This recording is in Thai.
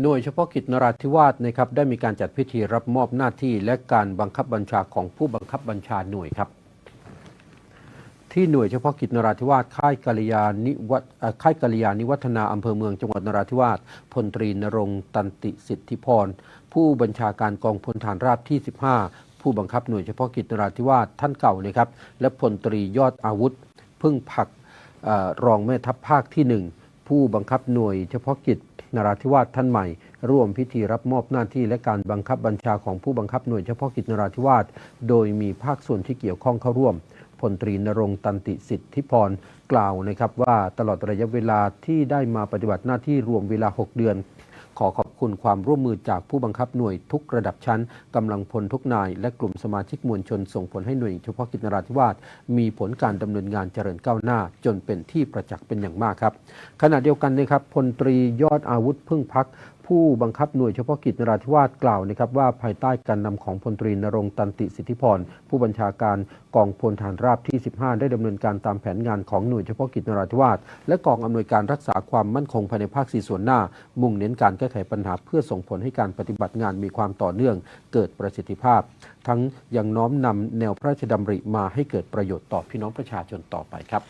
หน่วยเฉพาะกิจนราธิวาสนะครับได้มีการจัดพิธีรับมอบหน้าที่และการบังคับบัญชาของผู้บังคับบัญชาหน่วยครับ ที่หน่วยเฉพาะกิจนราธิวาสค่ายกัลยาณิวัฒค่ายกัลยาณิวัฒนาอำเภอเมืองจังหวัดนราธิวาสพลตรีนรงตันติสิทธิพร ผู้บัญชาการกองพลฐานราบที่ 15 ผู้บังคับหน่วยเฉพาะกิจนราธิวาสท่านเก่านะครับและพลตรียอดอาวุธ พึ่งผักอรองแม่ทัพภาคที่หนึ่งผู้บังคับหน่วยเฉพาะกิจ นราธิวาสท่านใหม่ ร่วมพิธีรับมอบหน้าที่และการบังคับบัญชาของผู้บังคับหน่วยเฉพาะกิจนราธิวาสโดยมีภาคส่วนที่เกี่ยวข้องเข้าร่วมพลตรีนรงตันติสิทธิพรกล่าวนะครับว่าตลอดระยะเวลาที่ได้มาปฏิบัติหน้าที่รวมเวลา 6 เดือน ขอขอบคุณความร่วมมือจากผู้บังคับหน่วยทุกระดับชั้นกำลังพลทุกนาย และกลุ่มสมาชิกมวลชนส่งผลให้หน่วยเฉพาะกิจนราธิวาสมีผลการดำเนินงานเจริญก้าวหน้า จนเป็นที่ประจักษ์เป็นอย่างมากครับ ขณะเดียวกันนะครับพลตรียอดอาวุธพึ่งพักผู้บังคับหน่วยเฉพาะกิจนราธิวาสกล่าวนะครับว่าภายใต้การนำของพลตรีนรงตันติสิทธิพรผู้บัญชาการกองพลฐานราบที่ 15 ได้ดำเนินการตามแผนงานของหน่วยเฉพาะกิจนราธิวาสและกองอำนวยการรักษาความมั่นคงภายในภาคสี่ส่วนหน้า มุ่งเน้นการแก้ไขปัญหาเพื่อส่งผลให้การปฏิบัติงานมีความต่อเนื่อง เกิดประสิทธิภาพ ทั้งยังน้อมนำแนวพระราชดำริมาให้เกิดประโยชน์ต่อพี่น้องประชาชนต่อไปครับ